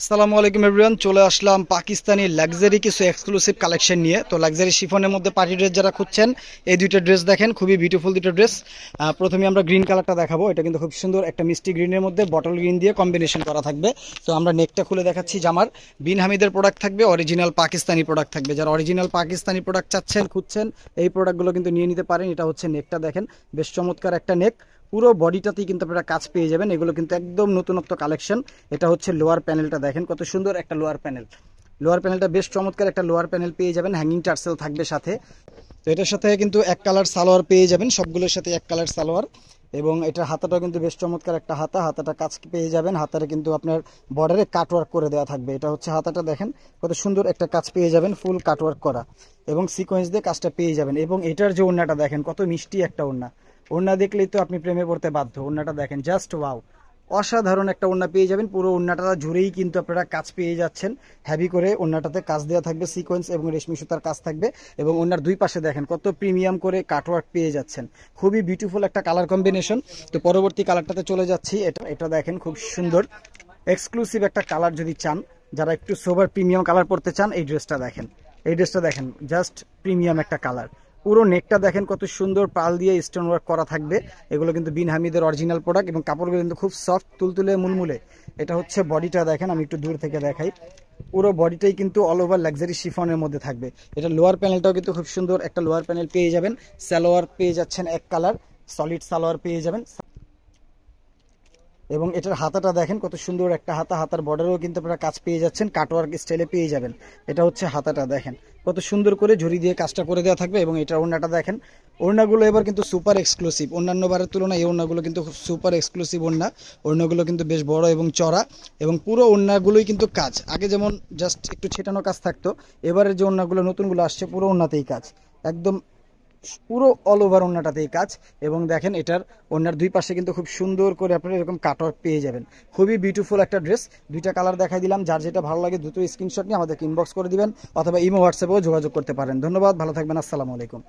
আসসালামু আলাইকুম এভরিওয়ান চলে আসলাম পাকিস্তানি লাক্সারি কিছু এক্সক্লুসিভ কালেকশন নিয়ে। তো লাক্সারি শিফনের মধ্যে পার্টি ড্রেস যারা খুঁজছেন, এই দুইটা ড্রেস দেখেন, খুবই বিউটিফুল দুটো ড্রেস প্রথমে আমরা গ্রিন কালারটা দেখাবো, এটা কিন্তু খুব সুন্দর একটা মিষ্টি গ্রিনের মধ্যে বটল গ্রিন দিয়ে কম্বিনেশন করা থাকবে। তো আমরা নেকটা খুলে দেখাচ্ছি জামার। বিন হামিদের প্রোডাক্ট থাকবে অরিজিনাল পাকিস্তানি প্রোডাক্ট থাকবে। যারা অরিজিনাল পাকিস্তানি প্রোডাক্ট চাচ্ছেন, খুঁজছেন, এই প্রোডাক্টগুলো কিন্তু নিয়ে নিতে পারেন। এটা হচ্ছে নেকটা দেখেন, বেশ চমৎকার একটা নেক পুরো বডিটাতেই কিন্তু আপনারা কাজ পেয়ে যাবেন। এগুলো কিন্তু একদম নতুনত্ব কালেকশন। এটা হচ্ছে লোয়ার প্যানেলটা দেখেন, কত সুন্দর একটা লোয়ার প্যানেল। লোয়ার প্যানেলটা বেশ চমৎকার একটা লোয়ার প্যানেল পেয়ে যাবেন হ্যাঙ্গিং টার্সেল থাকবে সাথে। তো এটার সাথে কিন্তু এক কালার সালোয়ার পেয়ে যাবেন, সবগুলোর সাথে এক কালার সালোয়ার। এবং এটার হাতাটাও কিন্তু বেশ চমৎকার একটা হাতা, হাতাটা কাজ পেয়ে যাবেন হাতারে কিন্তু আপনার বর্ডারে কাটওয়ার্ক করে দেওয়া থাকবে। এটা হচ্ছে হাতাটা দেখেন, কত সুন্দর একটা কাজ পেয়ে যাবেন ফুল কাটওয়ার্ক করা। এবং সিকোয়েন্স দিয়ে কাজটা পেয়ে যাবেন। এবং এটার যে ওড়নাটা দেখেন, কত মিষ্টি একটা ওড়না। ওড়না দেখলেই তো আপনি প্রেমে পড়তে বাধ্য। ওড়নাটা দেখেন জাস্ট ওয়াও অসাধারণ একটা ওড়না পেয়ে যাবেন। পুরো ওড়নাটা জুড়েই কিন্তু আপনারা কাজ পেয়ে যাচ্ছেন। হ্যাভি করে ওড়নাটাতে কাজ দেওয়া থাকবে সিকোয়েন্স এবং রেশমি সুতার কাজ থাকবে এবং ওড়নার দুই পাশে দেখেন কত প্রিমিয়াম করে কাটওয়ার্ক পেয়ে যাচ্ছেন। খুবই বিউটিফুল একটা কালার কম্বিনেশন তো পরবর্তী কালারটাতে চলে যাচ্ছি। এটা এটা দেখেন খুব সুন্দর। এক্সক্লুসিভ একটা কালার যদি চান, যারা একটু সোবার প্রিমিয়াম কালার পড়তে চান, এই ড্রেসটা দেখেন। এই ড্রেসটা দেখেন জাস্ট প্রিমিয়াম একটা কালার পুরো নেকটা দেখেন কত সুন্দর পাল দিয়ে স্টোন ওয়ার্ক করা থাকবে। এগুলো কিন্তু বিন হামিদের অরিজিনাল প্রোডাক্ট এবং কাপড়গুলো কিন্তু খুব সফট তুলতুলে, মুলমুলে। এটা হচ্ছে বডিটা দেখেন, আমি একটু দূর থেকে দেখাই। পুরো বডিটাই কিন্তু অল ওভার লাক্সারি শিফনের মধ্যে থাকবে। এটা লোয়ার প্যানেলটাও কিন্তু খুব সুন্দর একটা লোয়ার প্যানেল পেয়ে যাবেন। স্যালোয়ার পেয়ে যাচ্ছেন এক কালার সলিড সালোয়ার পেয়ে যাবেন। এবং এটার হাতাটা দেখেন, কত সুন্দর একটা হাতা। হাতার বর্ডারেও কিন্তু আপনারা কাজ পেয়ে যাচ্ছেন কাটওয়ার্ক স্টাইলে পেয়ে যাবেন। এটা হচ্ছে হাতাটা দেখেন। কত সুন্দর করে ঝুড়ি দিয়ে কাজটা করে দেওয়া থাকবে এবং এটা ওড়নাটা দেখেন। ওড়নাগুলো এবার কিন্তু সুপার এক্সক্লুসিভ অন্যান্য বারের তুলনায় এই ওড়নাগুলো কিন্তু খুব সুপার এক্সক্লুসিভ ওড়না। ওড়নাগুলো কিন্তু বেশ বড় এবং চড়া এবং পুরো ওড়নাগুলোই কিন্তু কাজ। আগে যেমন জাস্ট একটু ছেটানো কাজ থাকতো এবারের যে ওড়নাগুলো নতুনগুলো আসছে, পুরো ওড়নাতেই কাজ। একদম পুরো অল ওভার ওনাটাতেই কাজ। এবং দেখেন এটার ওনার দুই পাশে কিন্তু খুব সুন্দর করে আপনারা এরকম কাটওয়ার পেয়ে যাবেন। খুবই বিউটিফুল একটা ড্রেস দুইটা কালার দেখাই দিলাম। যার যেটা ভালো লাগে দুটো স্ক্রিনশট নিয়ে আমাদেরকে ইনবক্স করে দিবেন অথবা ইমো হোয়াটসঅ্যাপেও যোগাযোগ করতে পারেন। ধন্যবাদ। ভালো থাকবেন। আসসালামু আলাইকুম।